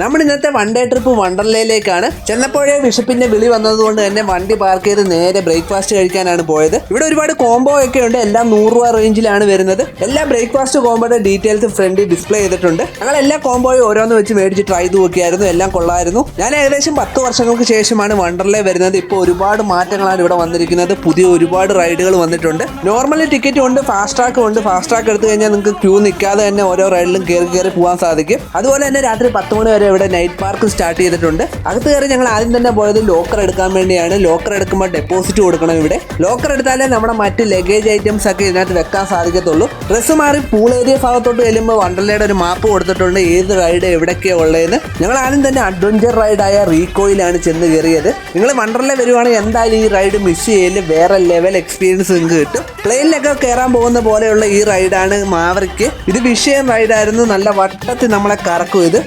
നമ്മൾ ഇന്നത്തെ one day trip വണ്ടർലയിലേക്കാണ്. ചെന്നപ്പോഴേ വിഷപ്പിന്റെ വിളി വന്നതുകൊണ്ട് തന്നെ വണ്ടി പാർക്ക് ചെയ്ത് നേരെ ബ്രേക്ക്ഫാസ്റ്റ് കഴിക്കാനാണ് പോയത്. ഇവിടെ ഒരുപാട് കോംബോ ഒക്കെ ഉണ്ട്. എല്ലാം നൂറ് രൂപ റേഞ്ചിലാണ് വരുന്നത്. എല്ലാ ബ്രേക്ക്ഫാസ്റ്റ് കോംബോയുടെ ഡീറ്റെയിൽസ് ഫ്രണ്ടിൽ ഡിസ്പ്ലേ ചെയ്തിട്ടുണ്ട്. ഞങ്ങൾ എല്ലാ കോംബോയും ഓരോന്ന് വെച്ച് മേടിച്ച് ട്രൈ ചെയ്ത് നോക്കിയായിരുന്നു. എല്ലാം കൊള്ളായിരുന്നു. ഞാൻ ഏകദേശം പത്ത് വർഷങ്ങൾക്ക് ശേഷമാണ് വണ്ടർലേ വരുന്നത്. ഇപ്പോൾ ഒരുപാട് മാറ്റങ്ങളാണ് ഇവിടെ വന്നിരിക്കുന്നത്. പുതിയ ഒരുപാട് റൈഡുകൾ വന്നിട്ടുണ്ട്. നോർമലി ടിക്കറ്റ് ഉണ്ട് ഫാസ്റ്റ് ട്രാക്ക് ഉണ്ട്. ഫാസ്റ്റ് ട്രാക്ക് എടുത്തു കഴിഞ്ഞാൽ നിങ്ങൾക്ക് ക്യൂ നിൽക്കാതെ തന്നെ ഓരോ റൈഡിലും കയറി കയറി പോകാൻ സാധിക്കും. അതുപോലെ തന്നെ രാത്രി പത്ത് മണി വരെ ഇവിടെ നൈറ്റ് പാർക്ക് സ്റ്റാർട്ട് ചെയ്തിട്ടുണ്ട്. അകത്ത് കയറി ഞങ്ങൾ ആദ്യം തന്നെ പോയത് ലോക്കർ എടുക്കാൻ വേണ്ടിയാണ്. ലോക്കർ എടുക്കുമ്പോൾ ഡെപ്പോസിറ്റ് കൊടുക്കണം ഇവിടെ. ലോക്കർ എടുത്താലേ നമ്മുടെ മറ്റ് ലഗേജ് ഐറ്റംസ് ഒക്കെ ഇതിനകത്ത് വെക്കാൻ സാധിക്കത്തുള്ളൂ. ഡ്രസ്സ് മാറി പൂൾ ഏരിയ ഭാഗത്തോട്ട് ചെല്ലുമ്പോൾ വണ്ടർലയുടെ ഒരു മാപ്പ് കൊടുത്തിട്ടുണ്ട്. ഏത് റൈഡ് എവിടെയൊക്കെയാണ് ഉള്ളതെന്ന് ഞങ്ങൾ ആദ്യം തന്നെ അഡ്വഞ്ചർ റൈഡായ റീകോയിലാണ് ചെന്ന് കയറിയത്. നിങ്ങൾ വണ്ടർല വരുവാണെങ്കിൽ എന്തായാലും ഈ റൈഡ് മിസ് ചെയ്യൽ. വേറെ ലെവൽ എക്സ്പീരിയൻസ് നിങ്ങൾക്ക് കിട്ടും. പ്ലെയിനിലൊക്കെ കയറാൻ പോകുന്ന പോലെയുള്ള ഈ റൈഡാണ് മാവറിക്ക്. ഇത് വിഷയം റൈഡായിരുന്നു നല്ല വട്ടത്തിൽ നമ്മളെ കറക്കും ഇത്.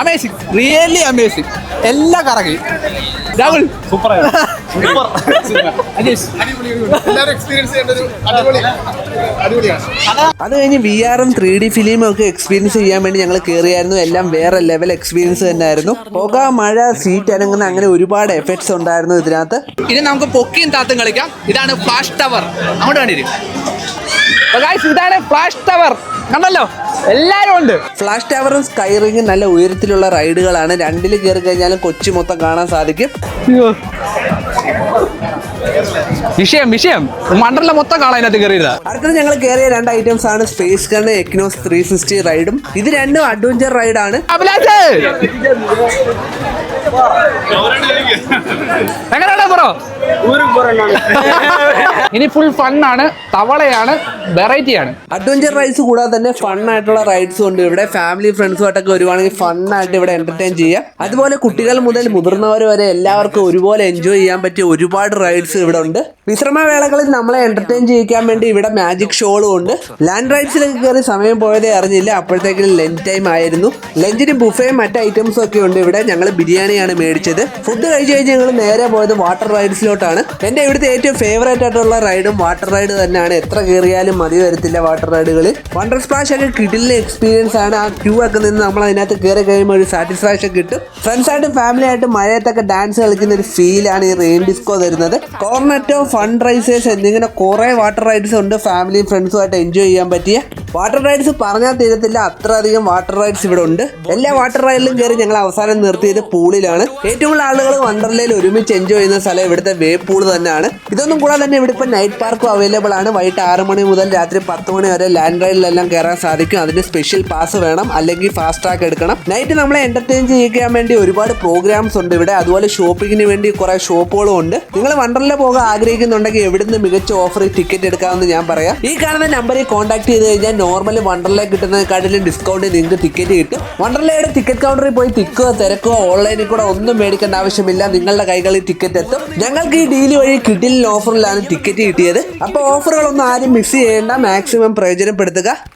അമേസിങ് റിയലി അമേസിങ് എല്ലാ കറങ്ങി രാഹുൽ. സൂപ്പർ. എല്ലാവരും എക്സ്പീരിയൻസ് ചെയ്യേണ്ട ഒരു അടിപൊളി അടിപൊളിയാണ്. അത് കഴിഞ്ഞ് വി ആറും ത്രീ ഡി ഫിലിമും ഒക്കെ എക്സ്പീരിയൻസ് ചെയ്യാൻ വേണ്ടി ഞങ്ങൾ കയറിയായിരുന്നു എല്ലാം വേറെ ലെവൽ എക്സ്പീരിയൻസ് തന്നെയായിരുന്നു പുക മഴ സീറ്റ് അനങ്ങുന്ന അങ്ങനെ ഒരുപാട് എഫക്ട്സ് ഉണ്ടായിരുന്നു ഇതിനകത്ത്. ഇനി നമുക്ക് പൊക്കിയും താത്തും കളിക്കാം. ഇതാണ് ഫ്ലാഷ് ടവർ അങ്ങോട്ട് വേണ്ടി ഇതാണ് ഫ്ലാഷ് ടവർ കണ്ടല്ലോ? എല്ലാരും ഉണ്ട്. ഫ്ലാഷ് ടവറും സ്കൈറിങ്ങും നല്ല ഉയരത്തിലുള്ള റൈഡുകളാണ്. രണ്ടിൽ കയറി കഴിഞ്ഞാലും കൊച്ചി മൊത്തം കാണാൻ സാധിക്കും. വിഷയം വിഷയം. മണ്ടറിലെ മൊത്തം കാണാൻ അതിനകത്ത് കയറിയതാ അടുത്തത് ഞങ്ങൾ കയറിയ രണ്ട് ഐറ്റംസ് ആണ് space gun Equinox three sixty റൈഡും ഇത് രണ്ടും അഡ്വഞ്ചർ റൈഡാണ് എങ്ങനെയാണ് ബ്രോ? ഇനി ഫുൾ ഫണ്ണാണ് തവളയാണ് വെറൈറ്റിയാണ്. അഡ്വഞ്ചർ റൈഡ്സ് കൂടാതെ തന്നെ ഫണ്ണായിട്ടുള്ള റൈഡ്സ് റൈഡ്സും ഉണ്ട്. ഇവിടെ ഫാമിലി ഫ്രണ്ട്സുമായിട്ടൊക്കെ വരുവാണെങ്കിൽ ഫണ്ണായിട്ട് ആയിട്ട് ഇവിടെ എന്റർടൈൻ ചെയ്യാം. അതുപോലെ കുട്ടികൾ മുതൽ മുതിർന്നവർ വരെ എല്ലാവർക്കും ഒരുപോലെ എൻജോയ് ചെയ്യാൻ പറ്റിയ ഒരുപാട് റൈഡ്സ് ഇവിടെ ഉണ്ട്. വിശ്രമവേളകളിൽ നമ്മളെ എന്റർടൈൻ ചെയ്യിക്കാൻ വേണ്ടി ഇവിടെ മാജിക് ഷോളും ഉണ്ട്. ലാൻഡ് റൈഡ്സിലേക്ക് കയറി സമയം പോയതേ അറിഞ്ഞില്ല. അപ്പോഴത്തേക്കും ലഞ്ച് ടൈം ആയിരുന്നു. ലഞ്ചിന് ബുഫയും മറ്റ് ഐറ്റംസും ഒക്കെ ഉണ്ട് ഇവിടെ. ഞങ്ങൾ ബിരിയാണിയാണ് മേടിച്ചത്. ഫുഡ് കഴിച്ച് കഴിഞ്ഞ് ഞങ്ങൾ നേരെ പോയത് വാട്ടർ റൈഡ്സിലോട്ടാണ് എന്റെ ഇവിടുത്തെ ഏറ്റവും ഫേവറേറ്റ് ആയിട്ടുള്ള റൈഡും വാട്ടർ റൈഡ് തന്നെയാണ്. എത്ര കയറിയാലും മതി വരത്തില്ല വാട്ടർ റൈഡുകളിൽ വണ്ടർ സ്പ്ലാഷ് ഒക്കെ കിടിലിന് എക്സ്പീരിയൻസ് ആണ്. ആ ക്യൂ ഒക്കെ നിന്ന് നമ്മൾ അതിനകത്ത് കയറി കഴിയുമ്പോൾ ഒരു സാറ്റിസ്ഫാക്ഷൻ കിട്ടും. ഫ്രണ്ട്സായിട്ടും ഫാമിലി ആയിട്ട് മഴയത്തൊക്കെ ഡാൻസ് കളിക്കുന്ന ഒരു ഫീലാണ് ഈ റെയിൻ ഡിസ്കോ തരുന്നത്. കോർണറ്റോ ഫണ്ട് റൈസേഴ്സ് എന്നിങ്ങനെ കുറേ വാട്ടർ റൈഡ്സ് ഉണ്ട് ഫാമിലിയും ഫ്രണ്ട്സുമായിട്ട് എൻജോയ് ചെയ്യാൻ പറ്റിയ. വാട്ടർ റൈഡ്സ് പറഞ്ഞാൽ തീരത്തില്ല. അത്രയധികം വാട്ടർ റൈഡ്സ് ഇവിടെ ഉണ്ട്. എല്ലാ വാട്ടർ റൈഡിലും കയറി ഞങ്ങൾ അവസാനം നിർത്തിയത് പൂളിലാണ്. ഏറ്റവും കൂടുതൽ ആളുകൾ വണ്ടർലയിൽ ഒരുമിച്ച് എൻജോയ് ചെയ്യുന്ന സ്ഥലം ഇവിടുത്തെ വേ പൂൾ തന്നെയാണ്. ഇതൊന്നും കൂടാതെ തന്നെ ഇവിടെ ഇപ്പോൾ നൈറ്റ് പാർക്കും അവൈലബിൾ ആണ്. വൈകിട്ട് ആറ് മണി മുതൽ രാത്രി പത്ത് മണി വരെ ലാൻഡ് റൈഡിലെല്ലാം കയറാൻ സാധിക്കും. അതിന് സ്പെഷ്യൽ പാസ് വേണം. അല്ലെങ്കിൽ ഫാസ്റ്റ് ട്രാക്ക് എടുക്കണം. നൈറ്റ് നമ്മളെ എന്റർടൈൻ ചെയ്യിക്കാൻ വേണ്ടി ഒരുപാട് പ്രോഗ്രാംസ് ഉണ്ട് ഇവിടെ. അതുപോലെ ഷോപ്പിങ്ങിന് വേണ്ടി കുറെ ഷോപ്പുകളും ഉണ്ട്. നിങ്ങൾ വണ്ടർല പോകാൻ ആഗ്രഹിക്കുന്നുണ്ടെങ്കിൽ എവിടുന്ന് മികച്ച ഓഫറിൽ ടിക്കറ്റ് എടുക്കാമെന്ന് ഞാൻ പറയാം. ഈ കാണുന്ന നമ്പറിൽ കോൺടാക്ട് ചെയ്ത് കഴിഞ്ഞാൽ നോർമലി വണ്ടർലേ കിട്ടുന്നതിനെക്കാട്ടിലും ഡിസ്കൗണ്ട് നിങ്ങൾക്ക് ടിക്കറ്റ് കിട്ടും. വണ്ടർലയുടെ ടിക്കറ്റ് കൗണ്ടറിൽ പോയി തിക്കോ തിരക്കോ ഓൺലൈനിൽ കൂടെ ഒന്നും മേടിക്കേണ്ട ആവശ്യമില്ല. നിങ്ങളുടെ കൈകളിൽ ടിക്കറ്റ് എത്തും. ഞങ്ങൾക്ക് ഈ ഡീൽ വഴി കിഡിലിന് ഓഫറിലാണ് ടിക്കറ്റ് കിട്ടിയത്. അപ്പോൾ ഓഫറുകളൊന്നും ആരും മിസ് ചെയ്യേണ്ട. മാക്സിമം പ്രയോജനപ്പെടുത്തുക.